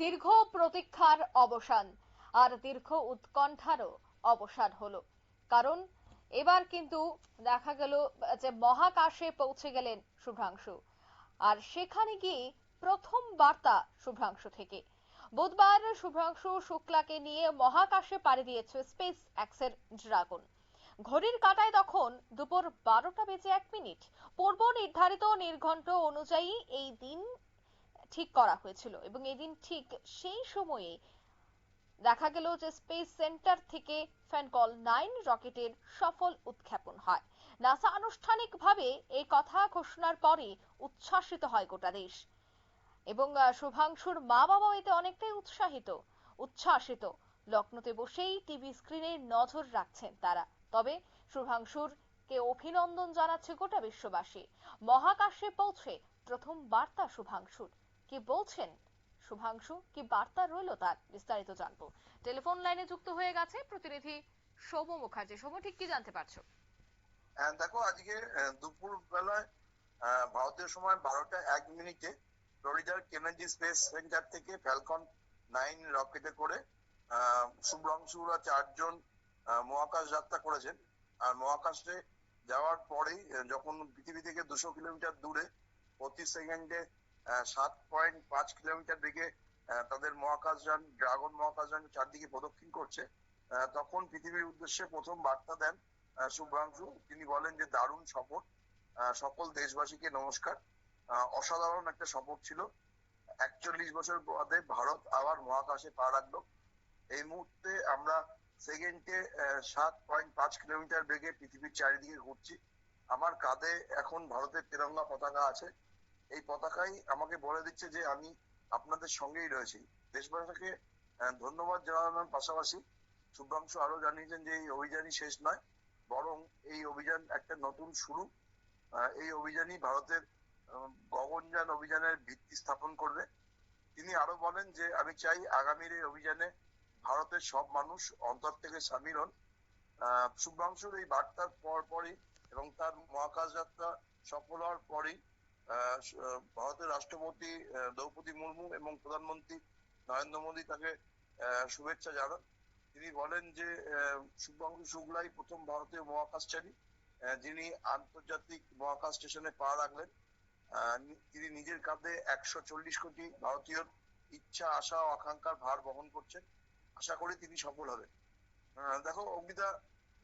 দীর্ঘ প্রতীক্ষার অবসান, আর দীর্ঘ উৎকণ্ঠারও অবসান হলো। কারণ, এবার কিন্তু দেখা গেল যে মহাকাশে পৌঁছে গেলেন শুভ্রাংশু। আর সেখানে গিয়ে প্রথম বার্তা শুভ্রাংশু থেকে। বুধবার শুভ্রাংশু শুক্লাকে নিয়ে মহাকাশে পাড়ি দিয়েছে স্পেস এক্সের ড্রাগন। ঘড়ির কাঁটায় তখন দুপুর বারোটা বেজে এক মিনিট। পূর্ব নির্ধারিত নির্ঘণ্ট অনুযায়ী এই দিন ঠিক করা হয়েছিল। এবং এই দিন ঠিক সেই সময়ে দেখা গেল যে স্পেস সেন্টার থেকে ফ্যানকল নাইন রকেটের সফল উৎক্ষেপণ হয়। নাসা আনুষ্ঠানিকভাবে এই কথা ঘোষণার পরে উচ্ছ্বাসিত হয় গোটা দেশ। এবং শুভাংশুর মা বাবাও এতে অনেকটাই উৎসাহিত। উচ্ছ্বাসিত। লক্ষ্ণতে বসেই টিভি স্ক্রিনে নজর রাখছেন তারা। তবে শুভাংশুর কে অভিনন্দন জানাচ্ছে গোটা বিশ্ববাসী। মহাকাশে পৌঁছে প্রথম বার্তা শুভাংশুর। কি বলছেন? শুভাংশু, কি বার্তা রইল তার? বিস্তারিত জানব। টেলিফোন লাইনে যুক্ত হয়ে গেছে প্রতিনিধি সৌম মুখার্জি। সৌম ঠিক কি জানতে পারছ? দেখো, আজকে দুপুর বেলায় ভারতীয় সময় বারোটা এক মিনিটে ফ্লোরিডার কেনেডি স্পেস সেন্টার থেকে ফ্যালকন নাইন রকেটে করে শুভ্রাংশুরা চারজন মহাকাশ যাত্রা করেছেন। আর মহাকাশে যাওয়ার পরেই যখন পৃথিবী থেকে দুশো কিলোমিটার দূরে প্রতি সেকেন্ডে সাত পয়েন্ট পাঁচ কিলোমিটার বেগে তাদের মহাকাশযান, ড্রাগন মহাকাশযান চারদিকে প্রদক্ষিণ করছে। তখন পৃথিবীর উদ্দেশ্যে প্রথম বার্তা দেন শুভ্রাংশু। তিনি বলেন যে, দারুণ সফর সকল দেশবাসীকে নমস্কার। অসাধারণ একটা সফর ছিল। একচল্লিশ বছর বাদে ভারত আবার মহাকাশে পা রাখল। এই মুহূর্তে আমরা সেকেন্ডে সাত পয়েন্ট পাঁচ কিলোমিটার বেগে পৃথিবীর চারিদিকে ঘুরছি। আমার কাঁধে এখন ভারতের তেরঙ্গা পতাকা আছে। এই পতাকাই আমাকে বলে দিচ্ছে যে আমি আপনাদের সঙ্গেই রয়েছি। দেশবাসীকে ধন্যবাদ জানানোর পাশাপাশি শুভ্রাংশু আরও জানিয়েছেন যে এই অভিযানই শেষ নয়, বরং এই অভিযান একটা নতুন শুরু। এই অভিযানই ভারতের গগনযান অভিযানের ভিত্তি স্থাপন করবে। তিনি আরও বলেন যে, আমি চাই আগামীর এই অভিযানে ভারতের সব মানুষ অন্তর থেকে সামিল হন। শুভ্রাংশুর এই বার্তার পর পরই এবং তার মহাকাশ যাত্রা সফল হওয়ার পরই ভারতের রাষ্ট্রপতি দ্রৌপদী মুর্মু এবং প্রধানমন্ত্রী নরেন্দ্র মোদী তাকে শুভেচ্ছা জানান। তিনি বলেন যে আহ, শুক্লাই প্রথম ভারতীয় মহাকাশচারী যিনি আন্তর্জাতিক মহাকাশ স্টেশনে পা রাখলেন। তিনি নিজের কাঁধে একশো চল্লিশ কোটি ভারতীয়র ইচ্ছা আশা ও আকাঙ্ক্ষার ভার বহন করছেন। আশা করি তিনি সফল হবেন। দেখো অঙ্কিতা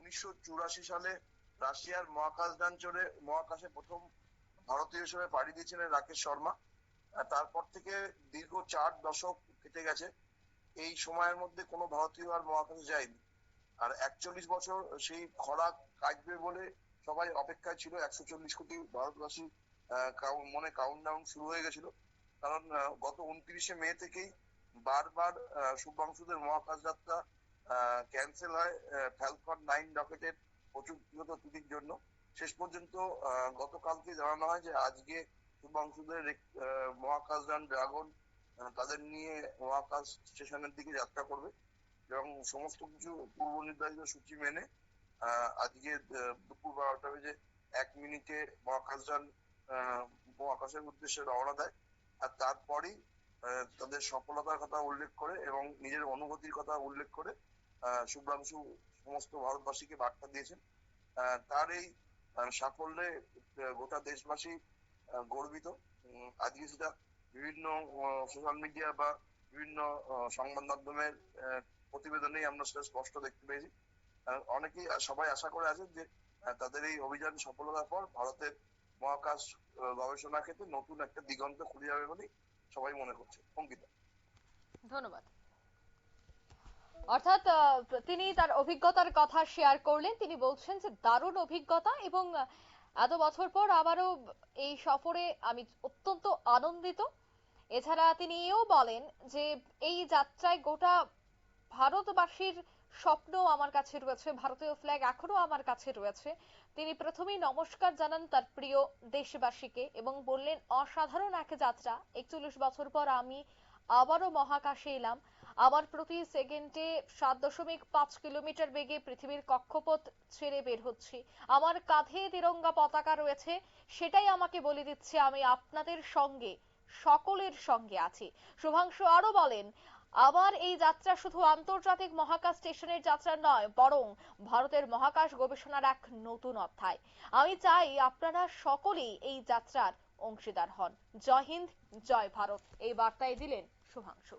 উনিশশো চুরাশি সালে রাশিয়ার মহাকাশযান চড়ে মহাকাশে প্রথম ভারতীয় হিসেবে পাড়ি দিয়েছিলেন রাকেশ শর্মা। তারপর থেকে দীর্ঘ চার দশক কেটে গেছে। এই সময়ের মধ্যে কোনো ভারতীয় আর মহাকাশে যায়নি। আর একচল্লিশ বছর সেই খরা কাটবে বলে সবাই অপেক্ষায় ছিল। একশো চল্লিশ কোটি ভারতবাসী মনে কাউন্ট ডাউন শুরু হয়ে গেছিল। কারণ গত উনত্রিশে মে থেকেই বারবার শুভাংশুদের মহাকাশ যাত্রা ক্যান্সেল হয় ফ্যালকন নাইন রকেটের ত্রুটির জন্য। শেষ পর্যন্ত গতকালকে জানানো হয় যে আজকে শুভাংশুদের মহাকাশযান ড্রাগন তাদের নিয়ে মহাকাশ স্টেশনের দিকে যাত্রা করবে এবং সমস্ত কিছু পূর্ব নির্ধারিত সূচি মেনে আজকে দুপুর বারোটা বেজে এক মিনিটে মহাকাশযান মহাকাশের উদ্দেশ্যে রওনা দেয়। আর তারপরেই তাদের সফলতার কথা উল্লেখ করে এবং নিজের অনুভূতির কথা উল্লেখ করে শুভ্রাংশু সমস্ত ভারতবাসীকে বার্তা দিয়েছেন। তার এই সাফল্যে গোটা দেশবাসী গর্বিত। আজকে সেটা বিভিন্ন সোশ্যাল মিডিয়া বা বিভিন্ন সংবাদ মাধ্যমের প্রতিবেদনেই আমরা সেটা স্পষ্ট দেখতে পেয়েছি। অনেকেই সবাই আশা করে আছেন যে তাদের এই অভিযান সফলতার পর ভারতের মহাকাশ গবেষণা ক্ষেত্রে নতুন একটা দিগন্ত খুলে যাবে বলেই সবাই মনে করছে। অঙ্কিতা। ধন্যবাদ। অর্থাৎ তিনি তার অভিজ্ঞতার কথা শেয়ার করলেন। তিনি বলছেন যে, দারুণ অভিজ্ঞতা এবং এত বছর পর আবারও এই সফরে আমি অত্যন্ত আনন্দিত। এছাড়া তিনি এও বলেন যে, এই যাত্রায় গোটা ভারতবাসীর স্বপ্ন আমার কাছে রয়েছে, ভারতীয় ফ্ল্যাগ এখনও আমার কাছে রয়েছে। তিনি প্রথমেই নমস্কার জানান তার প্রিয় দেশবাসীকে এবং বললেন, অসাধারণ এক যাত্রা। একচল্লিশ বছর পর আমি আবারও মহাকাশে এলাম। আবার প্রতি সেকেন্ডে সাত দশমিক পাঁচ কিলোমিটার বেগে পৃথিবীর কক্ষপথ ছেড়ে বের হচ্ছি। আমার কাঁধে তিরঙ্গা পতাকা রয়েছে, সেটাই আমাকে বলে দিচ্ছে আমি আপনাদের সঙ্গে, সকলের সঙ্গে আছি। শুভাংশু আরও বলেন আবার এই যাত্রা শুধু আন্তর্জাতিক মহাকাশ স্টেশনের যাত্রা নয়, বরং ভারতের মহাকাশ গবেষণার এক নতুন অধ্যায়। আমি চাই আপনারা সকলেই এই যাত্রার অংশীদার হন। জয় হিন্দ, জয় ভারত। এই বার্তায় দিলেন শুভাংশু।